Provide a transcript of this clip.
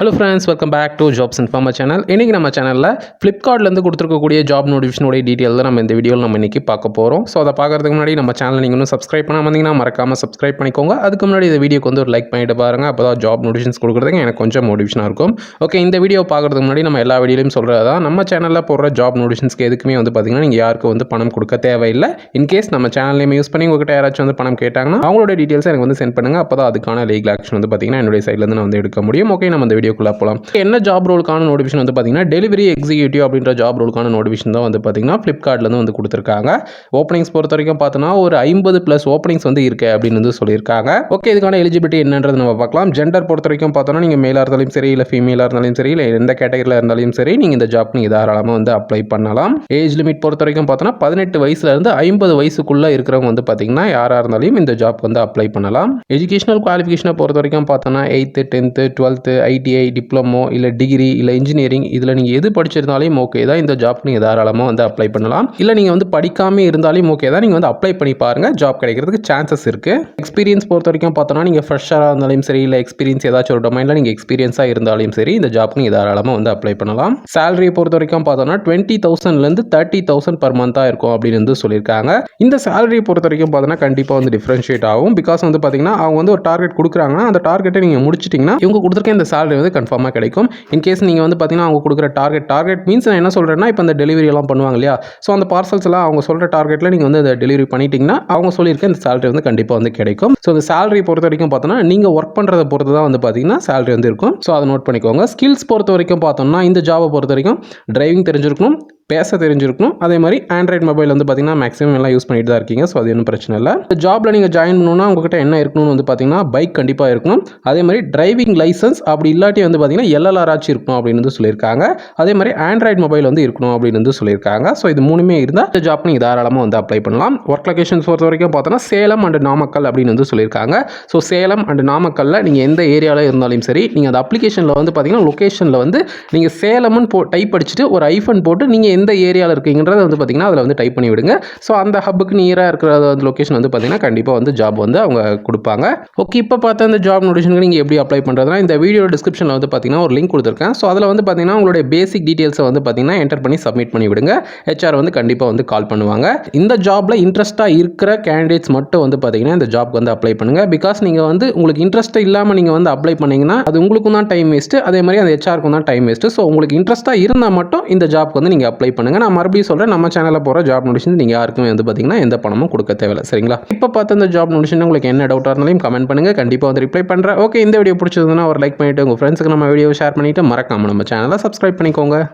Hello friends welcome back to jobs informer channel இன்றைக்கி நம்ம சேனலில் ஃப்ளிப்கார்ட்லேருந்து கொடுத்துருக்கக்கூடிய ஜாப் நோட்டிஃபிகேஷனுடைய டீட்டெயில் தான் நம்ம இந்த வீடியோவில் நம்ம இன்றைக்கி பார்க்க போகிறோம் ஸோ அதை பார்க்குறதுக்கு முன்னாடி நம்ம சேனல் நீங்கள் இன்னும் சப்ஸ்கிரைப் பண்ணாம வந்தீங்கன்னா மறக்காமல் சப்ஸ்கிரைப் பண்ணிக்கோங்க. அதுக்கு முன்னாடி இந்த வீடியோக்கு வந்து ஒரு லைக் பண்ணிட்டு பாருங்க. அப்போ தான் ஜாப் நோட்டிஃபிகேஷன்ஸ் கொடுக்குறதுக்கு எனக்கு கொஞ்சம் மோட்டிவேஷனாக இருக்கும். ஓகே இந்த வீடியோ பார்க்கறதுக்கு முன்னாடி நம்ம எல்லா வீடியோலையும் சொல்கிறது தான் நம்ம சேனலில் போடுற ஜாப் நோட்டிஃபிகேஷன்ஸ்க்கு எதுக்குமே வந்து பார்த்தீங்கன்னா நீங்கள் யாருக்கும் வந்து பணம் கொடுக்க தேவையில்லை. இன்கேஸ் நம்ம சேனல்லையுமே யூஸ் பண்ணி உங்ககிட்ட யாராச்சும் வந்து பணம் கேட்டாங்கன்னா அவங்களோட டீட்டெயில்ஸ் எனக்கு வந்து சென்ட் பண்ணுங்கள் அப்போ தான் அதுக்கான லீகல் ஆக்ஷன் வந்து பார்த்தீங்கன்னா என்னுடைய சைட்லேருந்து நான் வந்து எடுக்க முடியும். ஓகே நம்ம இந்த வீடியோக்குள்ளே போகலாம். என்ன ஜாப் ரோலுக்கான நோட்டிஃபிகேஷன் வந்து பார்த்தீங்கன்னா டெலிவரி எக்ஸிக்யூட்டிவ் அப்படின்ற ஜாப் ரோலுக்கான நோட்டிஃபிகேஷன் தான் வந்து பார்த்தீங்கன்னா ஃப்ளிப்கார்ட்லேருந்து வந்து கொடுத்துருக்காங்க. ஓப்பனிங்ஸ் பொறுத்த வரைக்கும் பார்த்தோன்னா ஒரு ஐம்பது ப்ளஸ் ஓப்பனிங்ஸ் வந்து இருக்கு அப்படின்னு வந்து சொல்லியிருக்காங்க. ஓகே இதுக்கான எலிஜிபிலிட்டி என்னன்றது நம்ம பார்க்கலாம். ஜெண்டர் பொறுத்த வரைக்கும் பார்த்தோன்னா நீங்கள் மேலாக இருந்தாலும் சரி இல்லை ஃபீமேலாக இருந்தாலும் சரி இல்லை எந்த கேட்டகரியில் இருந்தாலும் சரி நீங்கள் இந்த ஜாப் நீங்கள் தாராளமாக வந்து அப்ளை பண்ணலாம். ஏஜ் லிமிட் பொறுத்த வரைக்கும் பார்த்தோன்னா பதினெட்டு வயசுலேருந்து ஐம்பது வயசுக்குள்ளே இருக்கிறவங்க வந்து பார்த்தீங்கன்னா யாராக இருந்தாலும் இந்த ஜாப் வந்து அப்ளை பண்ணலாம். எஜுகேஷனல் குவாலிஃபிகேஷனை பொறுத்த வரைக்கும் பார்த்தோன்னா eighth tenth twelfth ITI diploma இல்லை டிகிரி இல்லை இன்ஜினியரிங் இதில் நீங்கள் எது படிச்சிருந்தாலும் ஓகே தான். இந்த ஜாப் நீங்கள் தாராளமாக வந்து அப்ளை பண்ணலாம். இல்லை நீங்கள் வந்து படிக்காமல் இருந்தாலும் ஓகே தான். நீங்கள் வந்து அப்ளை பண்ணி பாருங்கள் ஜாப் கிடைக்கிறதுக்கு சான்சஸ் இருக்குது எக்ஸ்பீரியன்ஸ் பொறுத்த வரைக்கும் பார்த்தோன்னா நீங்கள் ஃப்ரெஷ்ஷாக இருந்தாலும் சரி இல்லை எக்ஸ்பீரியன்ஸ் ஏதாச்சும் ஒரு டொமைனில் நீங்கள் எக்ஸ்பீரியன்ஸாக இருந்தாலும் சரி இந்த ஜாப்க்கு நீங்கள் தாராளமாக வந்து அப்ளை பண்ணலாம். சேலரியை பொறுத்த வரைக்கும் பார்த்தோன்னா டுவெண்ட்டி தௌசண்ட்லேருந்து தேர்ட்டி தௌசண்ட் பர் மந்த்தாக இருக்கும் அப்படின்னு வந்து சொல்லியிருக்காங்க. இந்த சேலரியை பொறுத்த வரைக்கும் பார்த்தோன்னா கண்டிப்பாக வந்து டிஃப்ரென்ஷியேட் ஆகும். பிகாஸ் வந்து பார்த்தீங்கன்னா அவங்க வந்து ஒரு டார்கெட் கொடுக்குறாங்கன்னா அந்த டார்கெட்டை நீங்கள் முடிச்சிட்டிங்கன்னா இவங்க கொடுத்துருக்க இந்த சேலரி வந்து கன்ஃபார்மாக கிடைக்கும். இன்கேஸ் நீங்கள் வந்து பார்த்தீங்கன்னா அவங்க கொடுக்குற டார்கெட் டார்கெட் மீன்ஸ் நான் என்ன சொல்கிறேன்னா இப்போ அந்த டெலிவரி எல்லாம் பண்ணுவாங்க இல்லையா? ஸோ அந்த பார்சல்ஸ் எல்லாம் அவங்க சொல்கிற டார்கெட்டில் நீங்கள் வந்து அதை டெலிவரி பண்ணிட்டீங்கன்னா அவங்க சொல்லியிருக்க இந்த சேலரி வந்து கண்டிப்பாக வந்து கிடைக்கும். ஸோ இந்த சேலரி பொறுத்த வரைக்கும் பார்த்தோன்னா நீங்கள் ஒர்க் பண்ணுறதை பொறுத்து தான் வந்து பார்த்தீங்கன்னா சேலரி வந்து இருக்கும். ஸோ அதை நோட் பண்ணிக்கோங்க. ஸ்கில்ஸ் பொறுத்த வரைக்கும் பார்த்தோம்னா இந்த ஜாபை பொறுத்த வரைக்கும் டிரைவிங் தெரிஞ்சிருக்கணும். பேச தெரிஞ்சிருக்கணும். அதே மாதிரி ஆண்ட்ராய்ட் மொபைல் வந்து பார்த்திங்கன்னா மேக்ஸிமம் எல்லாம் யூஸ் பண்ணிட்டு தான் இருக்கீங்க. ஸோ அது ஒன்றும் பிரச்சனை இல்லை. இந்த ஜாபில் நீங்கள் ஜாயின் பண்ணணும்னா உங்ககிட்ட என்ன இருக்கணும்னு வந்து பார்த்தீங்கன்னா பைக் கண்டிப்பாக இருக்கணும். அதே மாதிரி டிரைவிங் லைசன்ஸ் அப்படி இல்லாட்டி வந்து பார்த்தீங்கன்னா எல்எல்ஆர் ஆச்சு இருக்கணும் அப்படின்னு வந்து சொல்லியிருக்காங்க. அதே மாதிரி ஆண்ட்ராய்ட் மொபைல் வந்து இருக்கணும் அப்படின்னு வந்து சொல்லியிருக்காங்க. ஸோ இது மூணுமே இருந்தால் இந்த ஜாப் நீங்கள் தாராளமாக வந்து அப்ளை பண்ணலாம். ஒர்க் லொக்கேஷன்ஸ் பொறுத்த வரைக்கும் பார்த்தோன்னா சேலம் அண்ட் நாமக்கல் அப்படின்னு வந்து சொல்லியிருக்காங்க. ஸோ சேலம் அண்ட் நாமக்கல்லில் நீங்கள் எந்த ஏரியாவில் இருந்தாலும் சரி நீங்கள் அந்த அப்ளிகேஷனில் வந்து பார்த்தீங்கன்னா லொக்கேஷனில் வந்து நீங்கள் சேலம்னு போ டைப் அடிச்சுட்டு ஒரு ஐஃபன் போட்டு நீங்கள் எந்த ஏரியாவில் இருக்கீங்கன்றத வந்து பார்த்தீங்கன்னா அதில் வந்து டைப் பண்ணி விடுங்க. ஸோ அந்த ஹப்புக்கு நியராக இருக்கிற அந்த லொக்கேஷன் வந்து பார்த்தீங்கன்னா கண்டிப்பாக வந்து ஜாப் வந்து அவங்க கொடுப்பாங்க. ஓகே இப்போ பார்த்தா இந்த ஜாப் நோட்டிஷனுக்கு நீங்கள் எப்படி அப்ளை பண்ணுறதுனா இந்த வீடியோ டிஸ்கிரிப்ஷனில் வந்து பார்த்தீங்கன்னா ஒரு லிங்க் கொடுத்துருக்கேன். ஸோ அதில் வந்து பார்த்திங்கன்னா உங்களுடைய பேசிக் டீட்டெயில்ஸை வந்து பார்த்தீங்கன்னா என்டர் பண்ணி சப்மிட் பண்ணி விடுங்க. ஹெச்ஆர் வந்து கண்டிப்பாக வந்து கால் பண்ணுவாங்க. இந்த ஜாப்பில் இன்ட்ரெஸ்ட்டாக இருக்கிற கேண்டிடேட்ஸ் மட்டும் வந்து பார்த்தீங்கன்னா இந்த ஜாப்க்கு வந்து அப்ளை பண்ணுங்கள் பிகாஸ் நீங்கள் வந்து உங்களுக்கு இன்ட்ரெஸ்ட் இல்லாமல் நீங்கள் வந்து அப்ளை பண்ணிங்கன்னா அது உங்களுக்கும் தான் டைம் வேஸ்ட்டு அதே மாதிரி அந்த ஹெச்ஆருக்கும் தான் டைம் வேஸ்ட்டு ஸோ உங்களுக்கு இன்ட்ரெஸ்ட்டாக இருந்தால் மட்டும் இந்த ஜாப்க்கு வந்து நீங்கள் அப்ளை பண்ணுங்கள் நான் மறுபடியும் சொல்கிறேன் நம்ம சேனலில் போகிற ஜாப் நோட்டிஷன் நீங்கள் யாருக்குமே வந்து பார்த்தீங்கன்னா எந்த பணமும் கொடுக்க தேவையில்லை. சரிங்களா? இப்போ பார்த்த அந்த ஜாப் நோட்டிஷன் உங்களுக்கு என்ன டவுட்டாக இருந்தாலும் கமெண்ட் பண்ணுங்கள் கண்டிப்பாக வந்து ரிப்ளை பண்ணுறேன் ஓகே இந்த வீடியோ பிடிச்சதுன்னா ஒரு லைக் பண்ணிவிட்டு உங்கள் ஃப்ரெண்ட்ஸுக்கு நம்ம வீடியோ ஷேர் பண்ணிவிட்டு மறக்காமல் நம்ம சேனலை சப்ஸ்கிரைப் பண்ணிக்கோங்க.